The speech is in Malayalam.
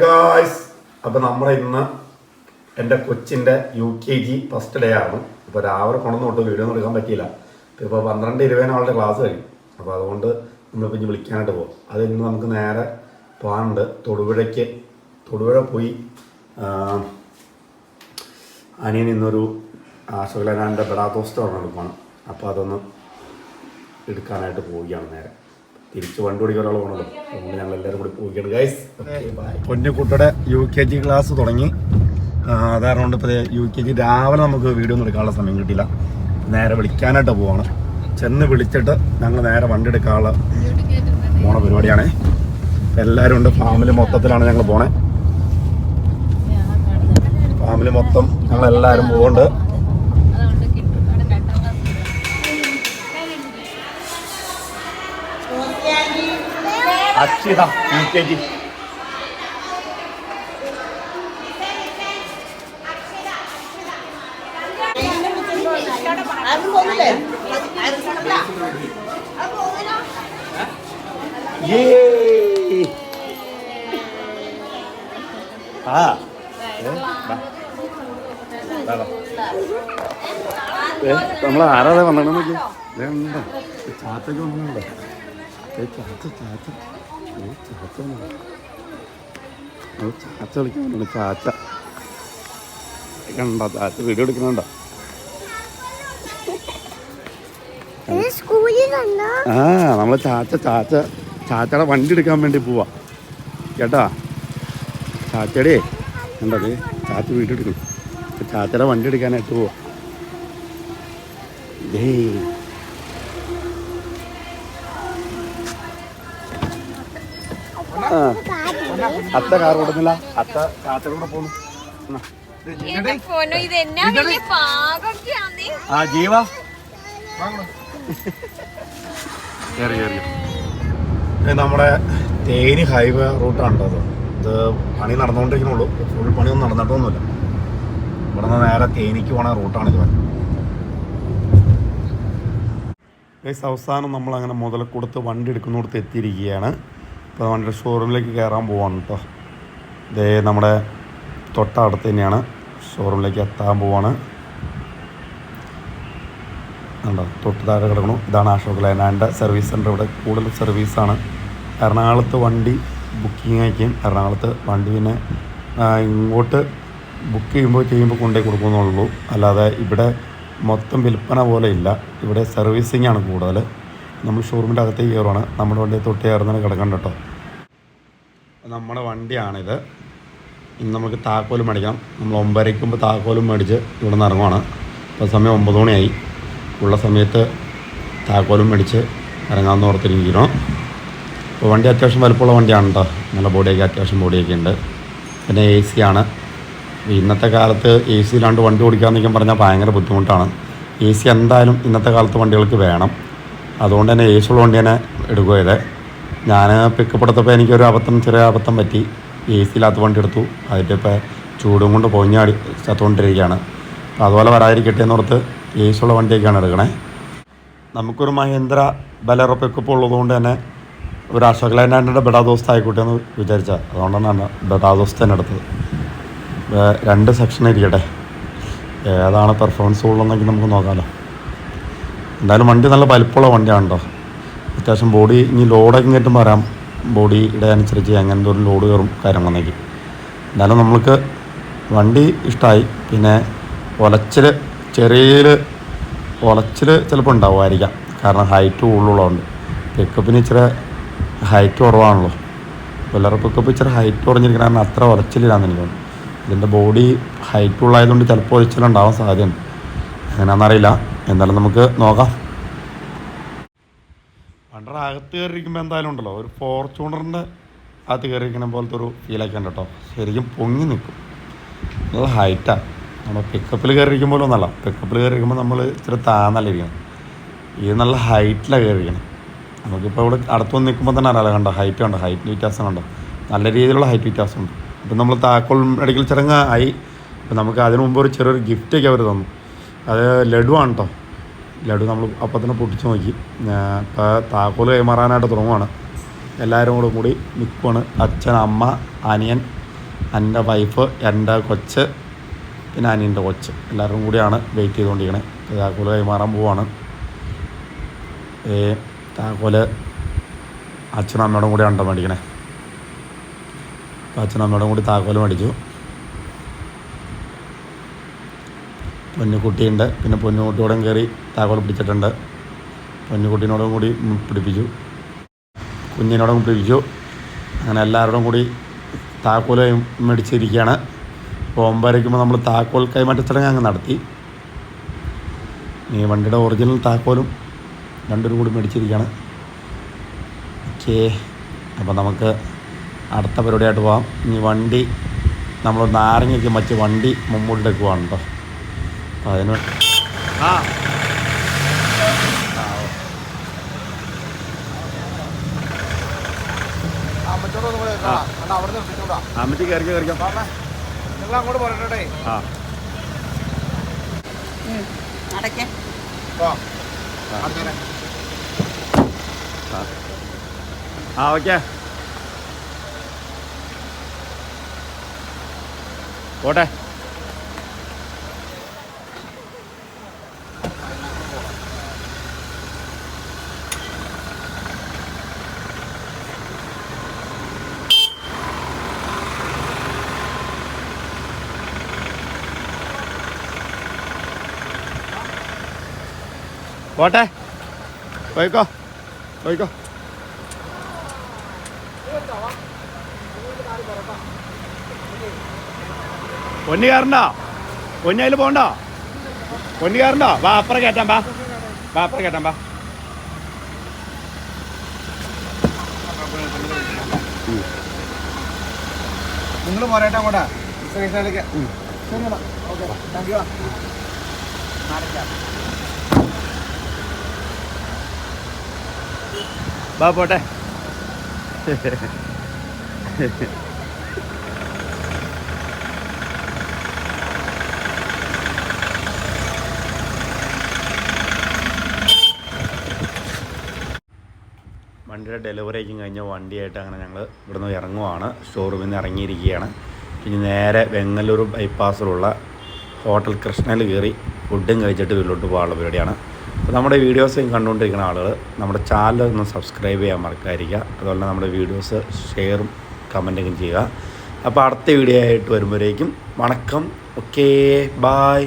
ഗായ്സ് അപ്പോൾ നമ്മുടെ ഇന്ന് എന്റെ കൊച്ചിന്റെ U K G first day ആണ്. ഇപ്പോൾ രാവിലെ കൊണ്ടു വീഡിയോ ഒന്നും എടുക്കാൻ പറ്റിയില്ല. ഇപ്പോൾ പന്ത്രണ്ട് ഇരുപതിന് അവളുടെ ക്ലാസ് കഴിയും അപ്പോൾ അതുകൊണ്ട് നമ്മൾ ഇനി വിളിക്കാനായിട്ട് പോകും അത് ഇന്ന് നമുക്ക് നേരെ പോകാനുണ്ട്. തൊടുപുഴയ്ക്ക് തൊടുപുഴ പോയി അനിയൻ ഇന്നൊരു അശോകലാന്റെ ബെഡാത്തോസ്റ്റ് പറഞ്ഞ എടുക്കണം അപ്പോൾ അതൊന്ന് എടുക്കാനായിട്ട് പോവുകയാണ് നേരെ. തിരിച്ച് വണ്ടി ഓടിക്കാൻ ഒരാൾ പോകണല്ലോ അതുകൊണ്ട് ഞങ്ങൾ എല്ലാവരും കൂടി പോവുകയാണ്. ഗൈസ് പൊന്നുകുട്ടിയുടെ യു കെ ജി ക്ലാസ് തുടങ്ങി. ആ, കൊണ്ട് ഇപ്പോൾ യു കെ ജി രാവിലെ നമുക്ക് വീഡിയോ ഒന്നും എടുക്കാനുള്ള സമയം കിട്ടിയില്ല. നേരെ വിളിക്കാനായിട്ട് പോവാണ്. ചെന്ന് വിളിച്ചിട്ട് ഞങ്ങൾ നേരെ വണ്ടി എടുക്കാനുള്ള പോണ പരിപാടിയാണേ. എല്ലാവരും ഉണ്ട്. ഫാമിലി മൊത്തത്തിലാണ് ഞങ്ങൾ പോണേ. ഫാമിലി മൊത്തം ഞങ്ങൾ എല്ലാവരും പോകുന്നുണ്ട് അക്ഷിത യു കെ ജി. ആ. നമ്മൾ ആരാതെ വന്നിട്ട് നോക്കി ഇതെന്താ ചാത്തൊക്കെ വന്നിട്ടുണ്ടോ ഏ ചാച്ച ചാച്ച കളിക്കാൻ വന്നു ചാച്ച കണ്ടോ? ചാച്ച വീഡിയോ കണ്ടോ? ആ നമ്മൾ ചാച്ച ചാച്ച ചാച്ചയുടെ വണ്ടി എടുക്കാൻ വേണ്ടി പോവാ. കേട്ടാ? ചാച്ചയുടെ ഉണ്ടോ ദേ, ചാച്ച വീട്ടിൽ എടുക്കും ചാച്ചയുടെ വണ്ടി എടുക്കാനായിട്ട് പോവാ. ദേ. അത്ത കാർ കൊടുക്കുന്നില്ല അത്ത കാത്തൂടെ പോണു. ആ ജീവ. നമ്മുടെ തേനി ഹൈവേ റൂട്ടാണ് കേട്ടോ ഇത്. ഇത് പണി നടന്നുകൊണ്ടിരിക്കണുള്ളൂ. ഫുൾ പണിയൊന്നും നടന്നിട്ടൊന്നുമില്ല. ഇവിടെ നിന്ന് നേരെ തേനിക്ക് പോണ റൂട്ടാണ് ഇത്. ഗൈസ് അവസാനം നമ്മളങ്ങനെ മുതൽ കൊടുത്ത് വണ്ടി എടുക്കുന്നിടത്ത് എത്തിയിരിക്കുകയാണ്. ഇപ്പോൾ വണ്ടിയുടെ ഷോറൂമിലേക്ക് കയറാൻ പോവാണ് കേട്ടോ ഇതേ നമ്മുടെ തൊട്ടടുത്ത് തന്നെയാണ് ഷോറൂമിലേക്ക് എത്താൻ പോവാണ്. ഉണ്ടോ തൊട്ട് താഴെ കിടക്കണു ഇതാണ് അശോക് ലൈനാന്റെ സർവീസ് സെന്റർ ഇവിടെ കൂടുതൽ സർവീസാണ് എറണാകുളത്ത് വണ്ടി ബുക്കിംഗ് അയക്കും എറണാകുളത്ത് വണ്ടി പിന്നെ ഇങ്ങോട്ട് ബുക്ക് ചെയ്യുമ്പോൾ ചെയ്യുമ്പോൾ കൊണ്ടുപോയി കൊടുക്കുന്നുള്ളൂ. അല്ലാതെ ഇവിടെ മൊത്തം വിൽപ്പന പോലെ ഇല്ല. ഇവിടെ സർവീസിംഗ് ആണ് കൂടുതൽ നമ്മൾ ഷോറൂമിന്റെ അകത്തേക്ക് കയറുവാണ്. നമ്മുടെ വണ്ടി തൊട്ട് ചേർന്നാണ് കിടക്കണ്ട കേട്ടോ. നമ്മുടെ വണ്ടിയാണിത്. ഇന്ന് നമുക്ക് താക്കോലും മേടിക്കണം. നമ്മൾ ഒമ്പരയ്ക്കുമ്പോൾ താക്കോലും മേടിച്ച് ഇവിടെ നിന്ന് ഇറങ്ങുവാണ്. ഇപ്പോൾ സമയം ഒമ്പത് മണിയായി. ഉള്ള സമയത്ത് താക്കോലും മേടിച്ച് ഇറങ്ങാമെന്ന് ഓർത്തിരിക്കണം അപ്പോൾ വണ്ടി അത്യാവശ്യം വലുപ്പമുള്ള വണ്ടിയാണ് കേട്ടോ. നല്ല ബോഡിയൊക്കെ അത്യാവശ്യം ബോഡിയൊക്കെ ഉണ്ട്. പിന്നെ എ സി ആണ്. ഇന്നത്തെ കാലത്ത് എ സി ഇല്ലാണ്ട് വണ്ടി ഓടിക്കാമെന്നൊക്കെ പറഞ്ഞാൽ ഭയങ്കര ബുദ്ധിമുട്ടാണ്. എ സി എന്തായാലും ഇന്നത്തെ കാലത്ത് വണ്ടികൾക്ക് വേണം. അതുകൊണ്ട് തന്നെ എ സി ഉള്ള വണ്ടി തന്നെ എടുക്കുക ഞാൻ പിക്കപ്പ് എടുത്തപ്പോൾ എനിക്കൊരു അബദ്ധം ചെറിയ അബദ്ധം പറ്റി. എ സി ഇല്ലാത്ത വണ്ടി എടുത്തു. അതിന്റെ ഇപ്പോൾ ചൂടും കൊണ്ട് പൊഞ്ഞാടി ചത്തുകൊണ്ടിരിക്കുകയാണ്. അപ്പോൾ അതുപോലെ വരാതിരിക്കട്ടെ എന്നോർത്ത് എ സി ഉള്ള വണ്ടിയൊക്കെയാണ് എടുക്കണേ. നമുക്കൊരു മഹേന്ദ്ര ബലറ പിക്കപ്പ് ഉള്ളതുകൊണ്ട് തന്നെ ഒരു അശോക് ലൈനാൻഡിന്റെ ബെഡാ ദോസ്ത ആയിക്കോട്ടെ എന്ന് വിചാരിച്ചാൽ അതുകൊണ്ടാണ് ബെഡാ ദോസ്ത തന്നെ എടുത്തത്. രണ്ട് സെക്ഷൻ ഇരിക്കട്ടെ. ഏതാണ് പെർഫോമൻസ് ഉള്ളതെന്നൊക്കെ നമുക്ക് നോക്കാമല്ലോ. എന്തായാലും വണ്ടി നല്ല വലിപ്പമുള്ള വണ്ടിയാണ് കേട്ടോ അത്യാവശ്യം ബോഡി ഇനി ലോഡൊക്കെ കയറ്റും വരാം. ബോഡിയുടെ അനുസരിച്ച് അങ്ങനത്തെ ഒരു ലോഡ് കയറും കാര്യങ്ങളൊക്കെ എന്നാലും നമ്മൾക്ക് വണ്ടി ഇഷ്ടമായി പിന്നെ ഒലച്ചിൽ ചെറിയ ഒലച്ചിൽ ചിലപ്പോൾ ഉണ്ടാവുമായിരിക്കാം. കാരണം ഹൈറ്റ് കൂടുതലുള്ളതുകൊണ്ട്. പിക്കപ്പിന് ഇച്ചിരി ഹൈറ്റ് കുറവാണല്ലോ. പിള്ളേർ പിക്കപ്പ് ഇച്ചിരി ഹൈറ്റ് കുറഞ്ഞിരിക്കണം കാരണം അത്ര ഒലച്ചിലില്ലാന്ന് എനിക്ക് തോന്നുന്നു. ഇതിന്റെ ബോഡി ഹൈറ്റ് ഉള്ളതായതുകൊണ്ട് ചിലപ്പോൾ ഒലച്ചിലുണ്ടാവാൻ സാധ്യതയുണ്ട്. എങ്ങനെയാണെന്നറിയില്ല. എന്തായാലും നമുക്ക് നോക്കാം. വണ്ടർ അകത്ത് കയറിയിരിക്കുമ്പോൾ എന്തായാലും ഉണ്ടല്ലോ. ഒരു ഫോർച്യൂണറിന്റെ അകത്ത് കയറിയിരിക്കുന്ന പോലത്തെ ഒരു ഫീലൊക്കെ ഉണ്ട് കേട്ടോ. ശരിക്കും പൊങ്ങി നിൽക്കും. നല്ല ഹൈറ്റാണ് നമ്മൾ പിക്കപ്പിൽ കയറിയിരിക്കുമ്പോൾ ഒന്നല്ല. പിക്കപ്പിൽ കയറിയിരിക്കുമ്പോൾ നമ്മൾ ഇച്ചിരി താന്നല്ല ഇരിക്കണം ഇത് നല്ല ഹൈറ്റിലാണ് കയറിയിരിക്കണം. നമുക്കിപ്പോൾ ഇവിടെ അടുത്ത് വന്ന് നിൽക്കുമ്പോൾ തന്നെ അറിയാലോ കണ്ടോ? ഹൈറ്റ് കണ്ടോ? ഹൈറ്റ് വ്യത്യാസം കണ്ടോ? നല്ല രീതിയിലുള്ള ഹൈറ്റ് വ്യത്യാസമുണ്ട് ഇപ്പം നമ്മൾ താക്കോൽ മെഡിക്കൽ ചടങ്ങ് ആയി ഇപ്പം നമുക്ക് അതിനു മുമ്പ് ഒരു ചെറിയൊരു ഗിഫ്റ്റൊക്കെ അവർ തന്നു. അത് ലഡു ആണ് കേട്ടോ ലഡു നമ്മൾ അപ്പം തന്നെ പൊട്ടിച്ച് നോക്കി. ഇപ്പോൾ താക്കോൽ കൈമാറാനായിട്ട് തുടങ്ങുവാണ്. എല്ലാവരും കൂടെ കൂടി നിൽക്കുവാണ് അച്ഛൻ അമ്മ അനിയൻ എന്റെ വൈഫ് എന്റെ കൊച്ച് പിന്നെ അനിയന്റെ കൊച്ച്. എല്ലാവരും കൂടിയാണ് വെയിറ്റ് ചെയ്തുകൊണ്ടിരിക്കണേ. താക്കോൽ കൈമാറാൻ പോവാണ്. ഏ താക്കോൽ അച്ഛനും അമ്മയോടും കൂടി അണ്ടം മേടിക്കണേ? അപ്പോൾ അച്ഛനും അമ്മയോടും കൂടി താക്കോൽ മേടിച്ചു. പൊന്നുകുട്ടിയുണ്ട് പിന്നെ പൊന്നുകുട്ടിയോടും കയറി താക്കോൽ പിടിച്ചിട്ടുണ്ട്. പൊന്നുകുട്ടീനോടും കൂടി പിടിപ്പിച്ചു. കുഞ്ഞിനോടും പിടിപ്പിച്ചു. അങ്ങനെ എല്ലാവരോടും കൂടി താക്കോൽ മേടിച്ചിരിക്കുകയാണ്. അപ്പോൾ ഒമ്പരയ്ക്കുമ്പോൾ നമ്മൾ താക്കോൽ കൈമാറ്റ ചടങ്ങ് അങ്ങ് നടത്തി. ഈ വണ്ടിയുടെ ഒറിജിനൽ താക്കോലും രണ്ടും കൂടി മേടിച്ചിരിക്കുകയാണ്. ഓക്കേ. അപ്പോൾ നമുക്ക് അടുത്ത പരിപാടിയായിട്ട് പോകാം ഇനി വണ്ടി നമ്മൾ നാരങ്ങയ്ക്ക് മറ്റ് വണ്ടി മുമ്പോട്ടേക്ക് പോകാനുണ്ടോ അതിന് ആ. അമ്മച്ചി കയറി കയറിക്കാം നിങ്ങൾ അങ്ങോട്ട് പോരട്ടെ ആ. അടയ്ക്കേ ആ ഓക്കെ. പോട്ടെ. പോട്ടെ. പോയിക്കോ. പോയിക്കോ. പൊന്നി കയറണ്ടോ. പൊന്നി അതിൽ പോകണ്ടോ പൊന്നി കയറണ്ടോ. വാ അപ്പുറം കയറ്റാം വാ. വാ അപ്പുറം കയറ്റാം വാ. നിങ്ങൾ പോരാട്ടോ അങ്ങോട്ടാ. ഓക്കെ. താങ്ക് യു വാ പോട്ടെ. വണ്ടിയുടെ ഡെലിവറിയൊക്കെ കഴിഞ്ഞ വണ്ടിയായിട്ട് അങ്ങനെ ഞങ്ങൾ ഇവിടുന്ന് ഇറങ്ങുവാണ്. ഷോറൂമിൽ നിന്ന് ഇറങ്ങിയിരിക്കുകയാണ്. ഇനി നേരെ വെങ്ങല്ലൂർ ബൈപ്പാസിലുള്ള ഹോട്ടൽ കൃഷ്ണയിൽ കയറി ഫുഡും കഴിച്ചിട്ട് വീട്ടിലോട്ട് പോകാനുള്ള പരിപാടിയാണ്. അപ്പോൾ നമ്മുടെ വീഡിയോസ് കണ്ടുകൊണ്ടിരിക്കുന്ന ആളുകൾ നമ്മുടെ ചാനൽ ഒന്ന് സബ്സ്ക്രൈബ് ചെയ്യാൻ മറക്കാതിരിക്കുക. അതുപോലെ നമ്മുടെ വീഡിയോസ് ഷെയറും കമന്റൊക്കെ ചെയ്യുക. അപ്പോൾ അടുത്ത വീഡിയോ ആയിട്ട് വരുമ്പോഴേക്കും വണക്കം. Okay bye